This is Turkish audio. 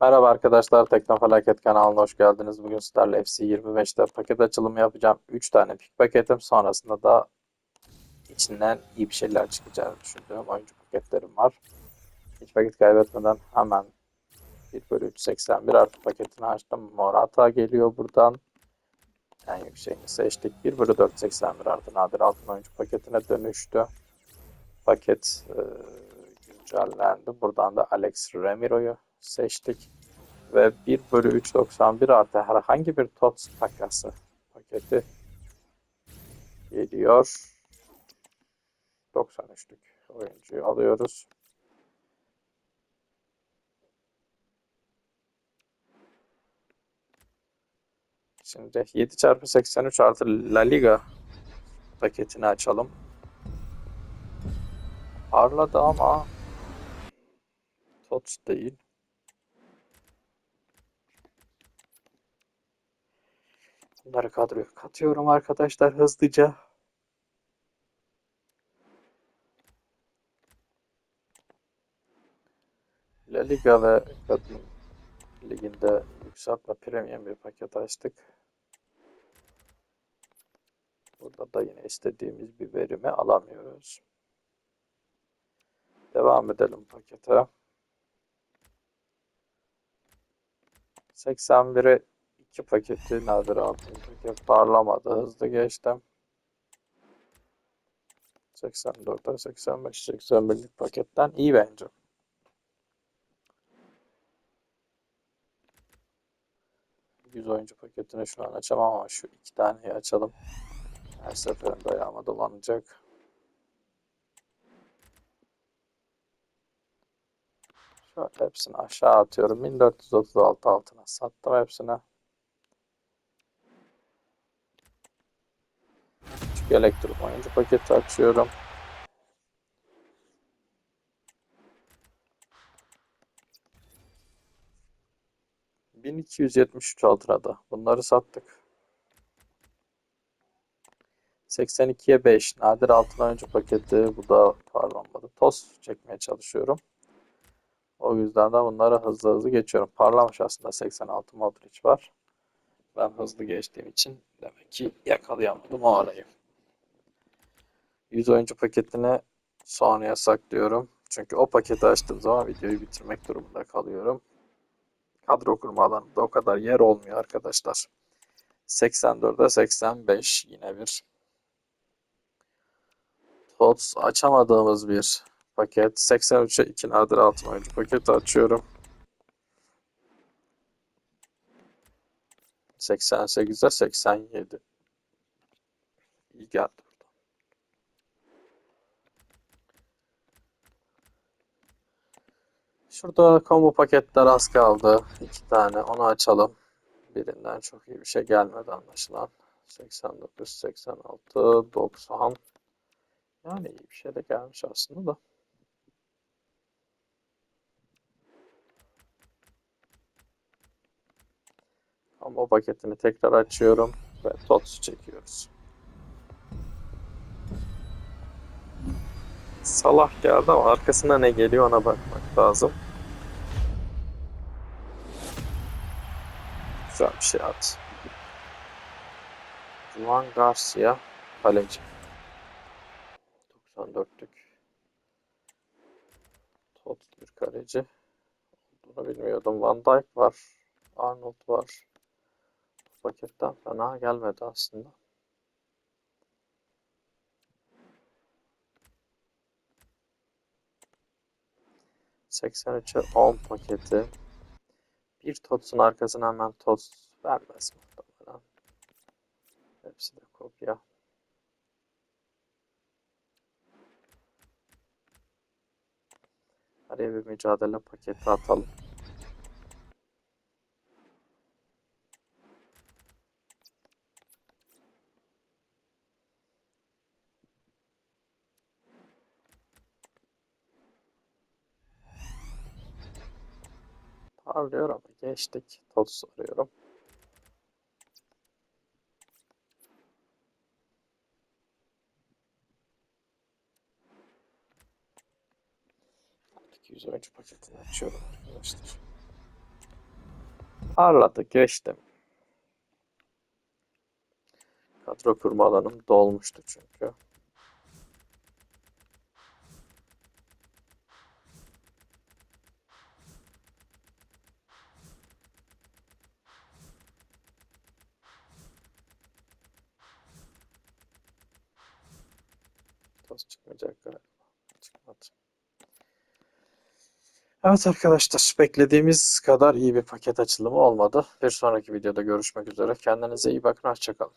Merhaba arkadaşlar, Teknofelaket kanalına hoş geldiniz. Bugün sizlerle FC 25'te paket açılımı yapacağım. 3 tane pik paketim, sonrasında da içinden iyi bir şeyler çıkacağını düşündüğüm oyuncu paketlerim var. Hiç vakit kaybetmeden hemen 1 bölü 381 artı paketini açtım. Morata geliyor buradan. En yükseğini seçtik. 1 bölü 481 artı nadir altın oyuncu paketine dönüştü. Paket e, güncellendi. Buradan da Alex Remiro'yu seçtik. Ve 1 bölü 3.91 artı herhangi bir TOTS takası paketi geliyor. 93'lük oyuncuyu alıyoruz. Şimdi 7 çarpı 83 artı La Liga paketini açalım. Parladı ama TOTS değil. Bunları kadroya katıyorum arkadaşlar hızlıca. La Liga ve Kadın Ligi'nde yükseltme premium bir paket açtık. Burada da yine istediğimiz bir verimi alamıyoruz. Devam edelim pakete. 81'e 2 paketi nadir altın paket parlamadı. Hızlı geçtim. 84'e 85 81'lik paketten iyi bence. Yüz oyuncu paketini şu an açamam ama şu iki taneyi açalım. Her seferinde ayağıma dolanacak. Şöyle hepsini aşağı atıyorum. 1436 altına sattım hepsini. Elektrik oyuncu paketi açıyorum. ...1273 altına da bunları sattık. 82'ye 5 nadir altın oyuncu paketi bu da parlanmadı. Toz çekmeye çalışıyorum. O yüzden de bunları hızlı hızlı geçiyorum. Parlamış aslında 86 Modric var. Ben hızlı geçtiğim için demek ki yakalayamadım o arayı. 100 oyuncu paketini sonraya saklıyorum. Çünkü o paketi açtığım zaman videoyu bitirmek durumunda kalıyorum. Kadro kurma alanında o kadar yer olmuyor arkadaşlar. 84'e 85 yine bir TOTS açamadığımız bir paket. 83'e 2 nadir altın oyuncu paketi açıyorum. 88'e 87. İyi geldi Şurada combo paketler az kaldı. İki tane onu açalım. Birinden çok iyi bir şey gelmedi anlaşılan. 89, 86, 90. Yani iyi bir şey de gelmiş aslında da. Combo paketini tekrar açıyorum ve TOTS çekiyoruz. Salah geldi ama arkasına ne geliyor ona bakmak lazım. Güzel bir şey at. Juan Garcia kaleci. 94'lük. Tot bir kaleci. Olduğunu bilmiyordum. Van Dijk var. Arnold var. Paketten fena gelmedi aslında. ...83'e 10 paketi. Bir TOTS'un arkasına hemen TOTS vermez muhtemelen. Hepsi de kopya. Araya bir mücadele paketi atalım. Parlıyor ama geçtik. TOTS arıyorum. Artık 100 oyuncu paketini açıyorum arkadaşlar. Parladık geçtim. Kadro kurma alanım dolmuştu çünkü. Toz çıkmayacak galiba. Çıkmadı. Evet arkadaşlar beklediğimiz kadar iyi bir paket açılımı olmadı. Bir sonraki videoda görüşmek üzere. Kendinize iyi bakın. Hoşçakalın.